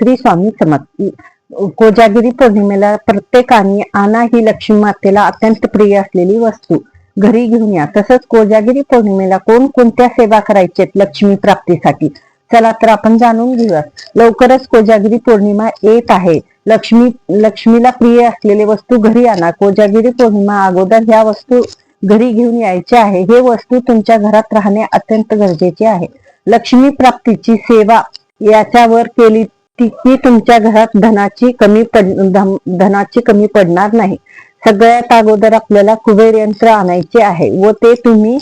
श्री स्वामी समर्थ कोजागिरी पौर्णिमेला प्रत्येकाने आणा ही लक्ष्मी मातेला अत्यंत प्रिय असलेली वस्तू. घरी घेऊन या. तसंच कोजागिरी पौर्णिमेला कोण कोणत्या सेवा करायच्या लक्ष्मी प्राप्तीसाठी? चला तर आपण जाणून घेऊया. लवकरच कोजागिरी पौर्णिमा येत आहे. लक्ष्मी लक्ष्मीला प्रिय असलेले वस्तू घरी आणा. कोजागिरी पौर्णिमा अगोदर ह्या वस्तू घरी घेऊन यायचे आहे. हे वस्तू तुमच्या घरात राहणे अत्यंत गरजेचे आहे. लक्ष्मी प्राप्तीची सेवा याच्यावर केली ती की तुमच्या घरात धनाची कमी पड धनाची कमी पडणार नाही. सगळ्यात अगोदर आपल्याला कुबेर यंत्र आणायचे आहे व ते तुम्ही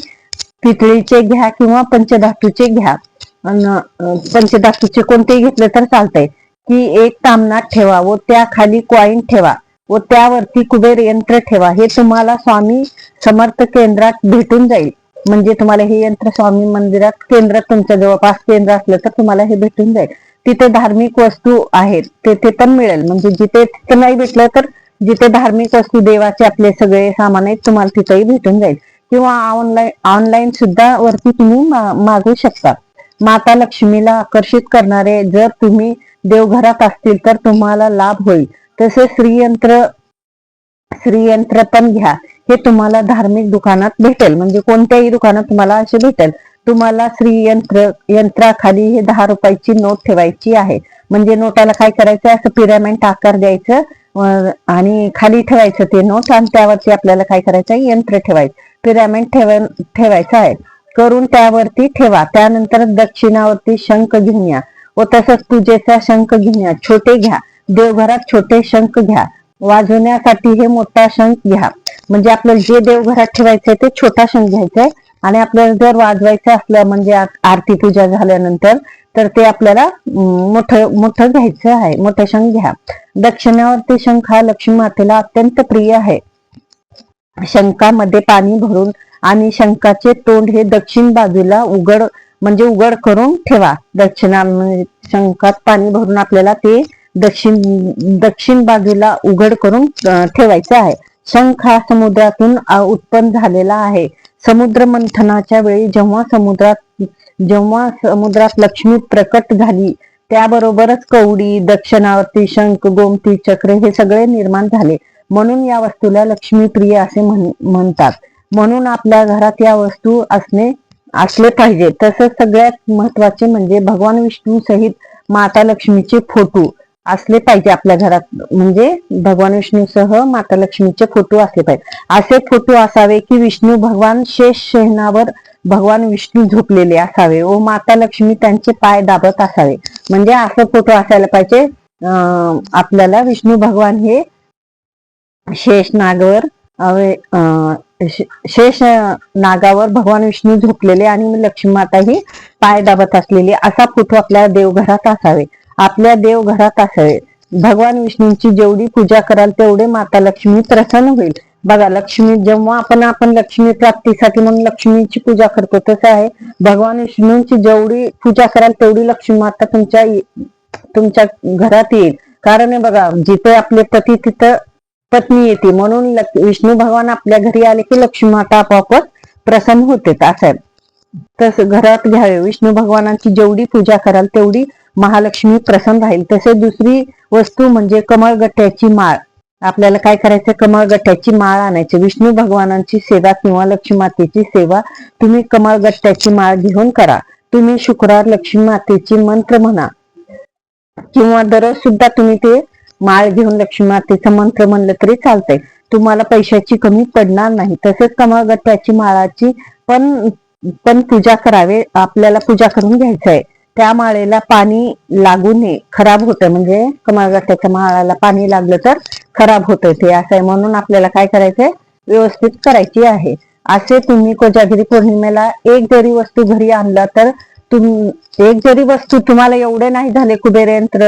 पितळीचे घ्या किंवा पंचधातूचे घ्या. पंचधातूचे कोणतेही घेतले तर चालतंय. की एक तामनात ठेवा व त्या खाली कॉईन ठेवा व त्यावरती कुबेर यंत्र ठेवा. हे तुम्हाला स्वामी समर्थ केंद्रात भेटून जाईल. म्हणजे तुम्हाला हे यंत्र स्वामी मंदिरात केंद्रात तुमच्या जवळपास केंद्र असलं तर तुम्हाला हे भेटून जाईल. तिथे धार्मिक वस्तू आहेत तेथे पण मिळेल. म्हणजे जिथे नाही भेटलं तर जिथे धार्मिक वस्तू देवाचे आपले सगळे सामान आहेत तुम्हाला तिथेही भेटून जाईल. किंवा ऑनलाईन ऑनलाईन सुद्धा वरती तुम्ही मागू मागवू शकता. माता लक्ष्मीला आकर्षित करणारे जर तुम्ही देवघरात असतील तर तुम्हाला लाभ होईल. तसे श्रीयंत्र श्रीयंत्र पण घ्या. हे तुम्हाला धार्मिक दुकानात भेटेल. म्हणजे कोणत्याही दुकानात तुम्हाला असे भेटेल. तुम्हाला श्री यंत्र यंत्राखाली हे दहा रुपयाची नोट ठेवायची आहे. म्हणजे नोटाला काय करायचं? असं पिरामिड आकार द्यायचं आणि खाली ठेवायचं ते नोट आणि त्यावरती आपल्याला काय करायचं यंत्र ठेवायचं. पिरामिड ठेव ठेवायचं आहे. करून त्यावरती ठेवा. त्यानंतर दक्षिणावरती शंख घेऊन या. व तसंच पूजेचा शंख घेऊन या. छोटे घ्या. देवघरात छोटे शंख घ्या. वाजवण्यासाठी हे मोठा शंख घ्या. म्हणजे आपलं जे देवघरात ठेवायचंय ते छोटा शंख घ्यायचा आहे आणि आपल्याला जर वाजवायचं असलं म्हणजे आरती पूजा झाल्यानंतर तर ते आपल्याला मोठ मोठं मोठं घ्यायचं आहे. मोठं शंख घ्या. दक्षिणावरती शंख हा लक्ष्मी मातेला अत्यंत प्रिय आहे. शंखामध्ये पाणी भरून आणि शंखाचे तोंड हे दक्षिण बाजूला उघड म्हणजे उघड करून ठेवा. दक्षिणा शंकात शंखात पाणी भरून आपल्याला ते दक्षिण दक्षिण बाजूला उघड करून ठेवायचं आहे. शंख हा समुद्रातून उत्पन्न झालेला आहे. समुद्र मंथनाच्या वेळी जेव्हा समुद्रात जेव्हा समुद्रात लक्ष्मी प्रकट झाली त्याबरोबरच कवडी दक्षिणावर्ती शंख गोमती चक्र हे सगळे निर्माण झाले. म्हणून या वस्तूला लक्ष्मी प्रिय असे म्हण- म्हणतात. म्हणून आपल्या घरात या वस्तू असणे असले पाहिजे. तसंच सगळ्यात महत्त्वाचे म्हणजे भगवान विष्णू सहित माता लक्ष्मीचे फोटो. असले पाहिजे आपल्या घरात. म्हणजे भगवान विष्णूसह माता लक्ष्मीचे फोटो असले पाहिजे. असे फोटो असावे की विष्णू भगवान शेष शहनावर भगवान विष्णू झोपलेले असावे व माता लक्ष्मी त्यांचे पाय दाबत असावे. म्हणजे असं फोटो असायला पाहिजे अं, आपल्याला विष्णू भगवान हे शेष नागावर अवे- अं, शेष नागावर भगवान विष्णू झोपलेले आणि लक्ष्मी माता ही पाय दाबत असलेली असा फोटो आपल्या देवघरात असावे. आपल्या देवघरात असावे. भगवान विष्णूंची जेवढी पूजा कराल तेवढे माता लक्ष्मी प्रसन्न होईल. बघा लक्ष्मी जेव्हा आपण आपण लक्ष्मी प्राप्तीसाठी म्हणून लक्ष्मीची पूजा करतो तसं आहे. भगवान विष्णूंची जेवढी पूजा कराल तेवढी लक्ष्मी माता तुमच्या तुमच्या घरात येईल. कारण आहे बघा जिथे आपले पती तिथं पत्नी येते. म्हणून विष्णू भगवान आपल्या घरी आले की लक्ष्मी माता आपोआपच प्रसन्न होते असं तस घरात घ्यावे. विष्णू भगवानांची जेवढी पूजा कराल तेवढी महालक्ष्मी प्रसन्न राहील तसे दुसरी वस्तू म्हणजे कमळगट्ट्याची माळ. आपल्याला काय करायचं? कमळगट्ट्याची माळ आणायची. विष्णू भगवानांची सेवा किंवा लक्ष्मी मातेची सेवा तुम्ही कमळगट्ट्याची माळ घेऊन करा. तुम्ही शुक्रवार लक्ष्मी मातेची मंत्र म्हणा. किंवा दररोज सुद्धा तुम्ही ते माळ घेऊन लक्ष्मी मातेचं मंत्र म्हणलं तरी चालतंय. तुम्हाला पैशाची कमी पडणार नाही. तसेच कमळगट्ट्याची माळाची पण पण पूजा करावे. आपल्याला पूजा करून घ्यायचं आहे त्या माळेला पाणी लागू नये. खराब होतं म्हणजे कमळगट्ट्याच्या माळाला पाणी लागलं तर खराब होतं ते. असं आहे. म्हणून आपल्याला काय करायचंय? व्यवस्थित करायची आहे. असे तुम्ही कोजागिरी पौर्णिमेला एक जरी वस्तू घरी आणला तर तुम एक जरी वस्तू तुम्हाला एवढे नाही झाले कुबेर यंत्र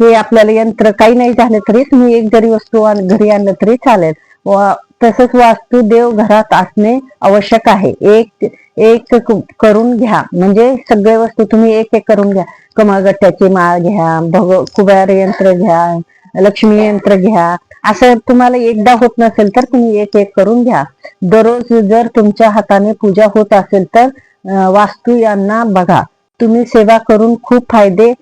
हे आपल्याला यंत्र काही नाही झालं तरी तुम्ही एक जरी वस्तू घरी आणलं तरी चालेल. व तसंच वास्तू देव घरात असणे आवश्यक आहे. एक एक करून घ्या. म्हणजे सगळे वस्तू तुम्ही एक एक करून घ्या. कमळगट्ट्याची माळ घ्या भग कुबेर यंत्र घ्या लक्ष्मी यंत्र घ्या. असं तुम्हाला एकदा होत नसेल तर तुम्ही एक एक करून घ्या. दररोज जर तुमच्या हाताने पूजा होत असेल तर वास्तू यांना बघा. तुम्ही सेवा करून खूप फायदे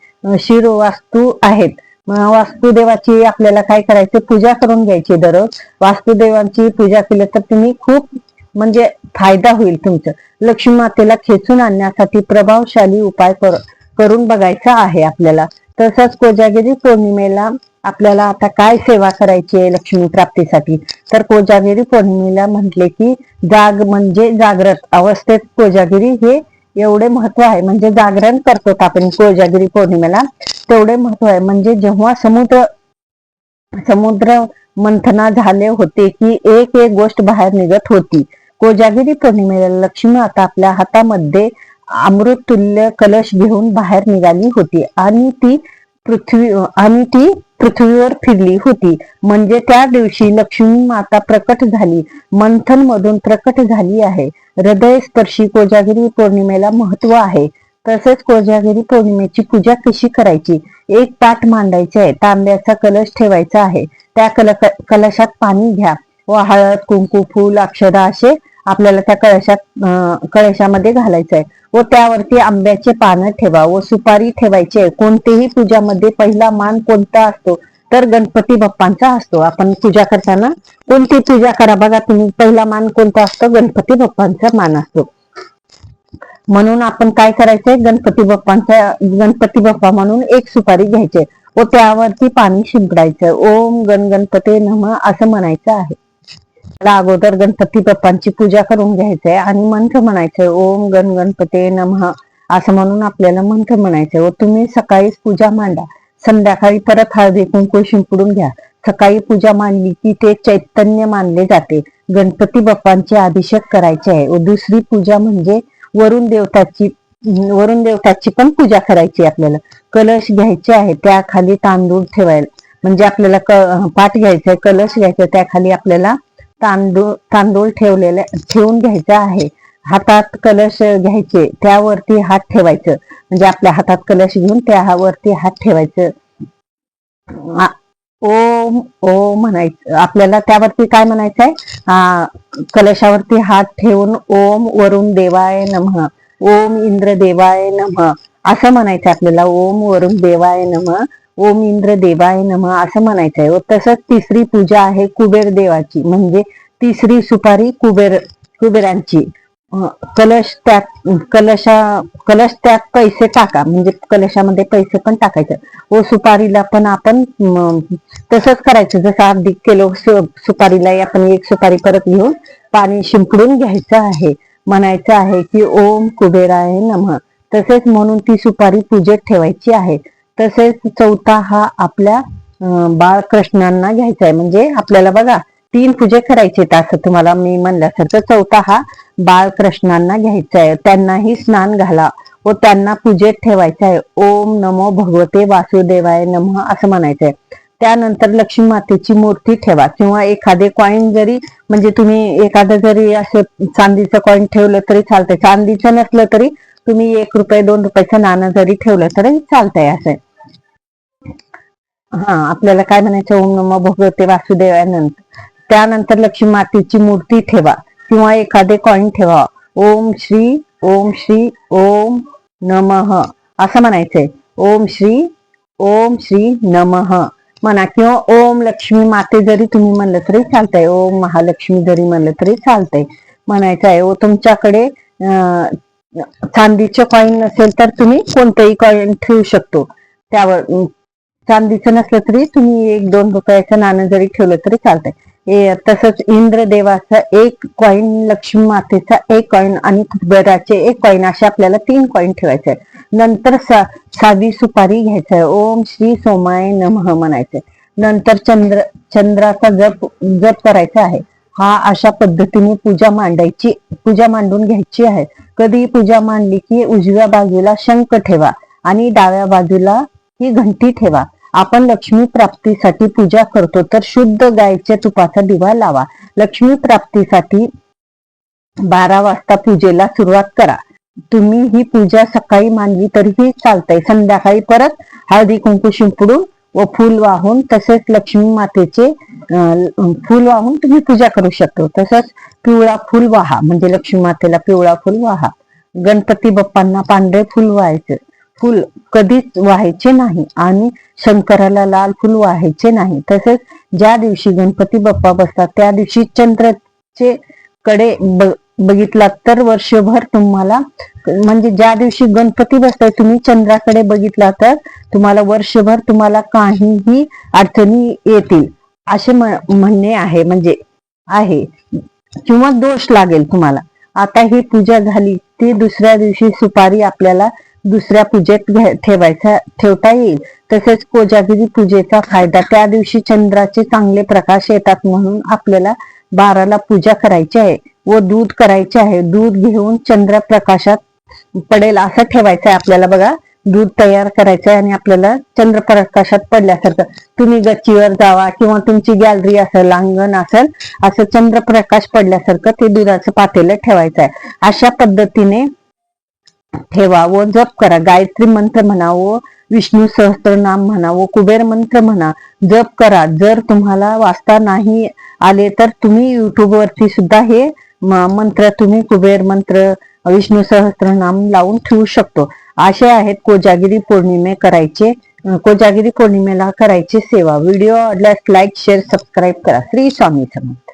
शिर वास्तू आहेत. वास्तुदेवाची आपल्याला काय करायचं? पूजा करून घ्यायची दररोज. वास्तुदेवांची पूजा केली तर तुम्ही खूप म्हणजे फायदा होईल तुमचं. लक्ष्मी मातेला खेचून आणण्यासाठी प्रभावशाली उपाय कर, करून बघायचा आहे आपल्याला. तसंच कोजागिरी पौर्णिमेला आपल्याला आता काय सेवा करायची आहे लक्ष्मी प्राप्तीसाठी? तर कोजागिरी पौर्णिमेला म्हटले की जाग म्हणजे जागृत. अवस्थेत कोजागिरी हे एवढे महत्त्व आहे. म्हणजे जागरण करतो आपण कोजागिरी पौर्णिमेला. तेवढे महत्त्व आहे. म्हणजे जेव्हा समुद्र समुद्र मंथना झाले होते की एक एक गोष्ट बाहेर निघत होती. कोजागिरी पौर्णिमेला लक्ष्मी आता आपल्या हातामध्ये अमृततुल्य कलश घेऊन बाहेर निघाली होती आणि ती पृथ्वी आणि ती पृथ्वीवर फिरली होती. म्हणजे त्या दिवशी लक्ष्मी माता प्रकट झाली. मंथन मधून प्रकट झाली आहे. हृदयस्पर्शी कोजागिरी पौर्णिमेला महत्त्व आहे. तसेच कोजागिरी पौर्णिमेची पूजा कशी करायची? एक पाठ मांडायचे आहे. तांब्याचा कलश ठेवायचा आहे. त्या कल कलशात पाणी घ्या. व हळद कुंकू फूल अक्षरा असे आपल्याला त्या कळशात कळशामध्ये घालायचं आहे. व त्यावरती आंब्याचे पानं ठेवा. व सुपारी ठेवायची आहे. कोणतेही पूजामध्ये पहिला मान कोणता असतो? तर गणपती बाप्पांचा असतो. आपण पूजा करताना कोणती पूजा करा? बघा तुम्ही. पहिला मान कोणता असतो? गणपती बाप्पांचा मान असतो. म्हणून आपण काय करायचंय? गणपती बाप्पांच्या गणपती बाप्पा म्हणून एक सुपारी घ्यायचे. व त्यावरती पाणी शिंपडायचं. ओम गण गणपती नम असं म्हणायचं आहे. मला अगोदर गणपती बाप्पांची पूजा करून घ्यायचंय आणि मंत्र म्हणायचंय. ओम गण गणपती नमः असं म्हणून आपल्याला मंत्र म्हणायचंय. व तुम्ही सकाळीच पूजा मांडा. संध्याकाळी परत हळदी कुंकू शिंपडून घ्या. सकाळी पूजा मांडली की ते चैतन्य मानले जाते. गणपती बाप्पांचे अभिषेक करायचे आहे. व दुसरी पूजा म्हणजे वरुण देवताची वरुण देवताची पण पूजा करायची आपल्याला. कलश घ्यायचे आहे त्या खाली तांदूळ ठेवायला. म्हणजे आपल्याला पाठ घ्यायचा आहे कलश घ्यायचा त्याखाली आपल्याला तांदूळ तांदूळ ठेवलेले ठेवून घ्यायचा आहे. हातात कलश घ्यायचे त्यावरती हात ठेवायचं. म्हणजे आपल्या हातात कलश घेऊन त्यावरती हात ठेवायचं. ओम ओम म्हणायचं आपल्याला त्यावरती काय म्हणायचं आहे कलशावरती हात ठेवून ओम वरुण देवाय नमः ओम इंद्र देवाय नमः असं म्हणायचं आपल्याला. ओम वरुण देवाय नमः ओम इंद्र देवाय नमः असं म्हणायचं आहे व तसंच तिसरी पूजा आहे कुबेर देवाची. म्हणजे तिसरी सुपारी कुबेर कुबेरांची. कलश त्यात कलशा कलश त्यात पैसे टाका. म्हणजे कलशामध्ये पैसे पण टाकायचे. व सुपारीला पण आपण तसंच करायचं. जसं अर्धी केलो सुपारीला आपण एक सुपारी परत घेऊन पाणी शिंपडून घ्यायचं आहे. म्हणायचं आहे की ओम कुबेराय नमः. तसेच म्हणून ती सुपारी पूजेत ठेवायची आहे. तसेच चौथा हा आपल्या बाळकृष्णांना घ्यायचा आहे. म्हणजे आपल्याला बघा तीन पूजे करायचे आहेत असं तुम्हाला मी म्हणल्यासारखं चौथा हा बाळकृष्णांना घ्यायचा आहे त्यांनाही स्नान घाला व त्यांना पूजेत ठेवायचं आहे ओम नमो भगवते वासुदेवाय नमः असं म्हणायचं आहे त्यानंतर लक्ष्मी मातेची मूर्ती ठेवा किंवा एखादे कॉईन जरी म्हणजे तुम्ही एखादं जरी असं चांदीचं कॉईन ठेवलं तरी चालतंय. चांदीचं नसलं तरी तुम्ही एक रुपये दोन रुपयाचं नाणं जरी ठेवलं तरी चालतंय असं. हा आपल्याला काय म्हणायचं? ओम नमो भगवते नंतर. त्यानंतर लक्ष्मी मातेची मूर्ती ठेवा. किंवा एखादे कॉईन ठेवा. ओम श्री ओम श्री ओम नमः. असं म्हणायचंय. ओम श्री ओम श्री नमः. म्हणा किंवा ओम लक्ष्मी माते जरी तुम्ही म्हणलं तरी चालतंय. ओम महालक्ष्मी जरी म्हणलं तरी चालतंय. म्हणायचं आहे ओ तुमच्याकडे चांदीचे कॉईन नसेल तर तुम्ही कोणतंही कॉईन ठेवू शकतो. त्यावर चांदीचं नसलं तरी तुम्ही एक दोन रुपयाचं नाणं जरी ठेवलं तरी चालतंय. तसंच इंद्रदेवाचा एक कॉईन लक्ष्मी मातेचा एक कॉईन आणि कुबेराचे एक कॉईन असे आपल्याला तीन कॉईन ठेवायचे नंतर सा, साधी सुपारी घ्यायचं आहे. ओम श्री सोमाय नमः म्हणायचंय नंतर चंद्र चंद्राचा जप जप करायचा आहे. हा अशा पद्धतीने पूजा मांडायची पूजा मांडून घ्यायची आहे. कधी पूजा मांडली की उजव्या बाजूला शंख ठेवा आणि डाव्या बाजूला ही घंटी ठेवा. आपण लक्ष्मी प्राप्तीसाठी पूजा करतो तर शुद्ध गायच्या तुपाचा दिवा लावा. लक्ष्मी प्राप्तीसाठी बारा वाजता पूजेला सुरुवात करा. तुम्ही ही पूजा सकाळी मांडली तरीही चालतंय. संध्याकाळी परत हळदी कुंकू शिंपडून व फूल वाहून तसेच लक्ष्मी मातेचे फूल वाहून तुम्ही पूजा करू शकतो. तसंच पिवळा फूल वाहा. म्हणजे लक्ष्मी मातेला पिवळा फूल वाहा. गणपती बाप्पांना पांढरे फूल व्हायचं. फुल कधीच व्हायचे नाही आणि शंकराला लाल फुल व्हायचे नाही. तसेच ज्या दिवशी गणपती बाप्पा बसतात त्या दिवशी चंद्राचे कडे बघितला बघितलात तर वर्षभर तुम्हाला म्हणजे ज्या दिवशी गणपती बसताय तुम्ही चंद्राकडे बघितला तर तुम्हाला वर्षभर तुम्हाला काहीही अडचणी येतील असे म्हणणे आहे म्हणजे आहे. किंवा दोष लागेल तुम्हाला. आता ही पूजा झाली ती दुसऱ्या दिवशी सुपारी आपल्याला दुसऱ्या पूजेत घे- ठेवायचा ठेवता येईल. तसेच कोजागिरी पूजेचा फायदा त्या दिवशी चंद्राचे चांगले प्रकाश येतात म्हणून आपल्याला बाराला पूजा करायची आहे व दूध करायचे आहे. दूध घेऊन चंद्र प्रकाशात पडेल असं ठेवायचं आहे आपल्याला बघा. दूध तयार करायचं आहे आणि आपल्याला चंद्रप्रकाशात पडल्यासारखं. तुम्ही गच्चीवर जावा किंवा तुमची गॅलरी असेल अंगण असेल असं चंद्रप्रकाश पडल्यासारखं ते दुधाचं पातेलं ठेवायचं आहे अशा पद्धतीने ठेवा व जप करा. गायत्री मंत्र म्हणा व विष्णू सहस्त्रनाम म्हणा व कुबेर मंत्र म्हणा. जप करा. जर तुम्हाला वाचता नाही आले तर तुम्ही युट्यूब वरती सुद्धा हे मंत्र तुम्ही कुबेर मंत्र विष्णू सहस्त्रनाम लावून ठेवू शकतो. असे आहेत कोजागिरी पौर्णिमे करायचे कोजागिरी पौर्णिमेला करायची सेवा. व्हिडिओ आवडल्यास लाईक शेअर सबस्क्राईब करा. श्री स्वामी समर्थ.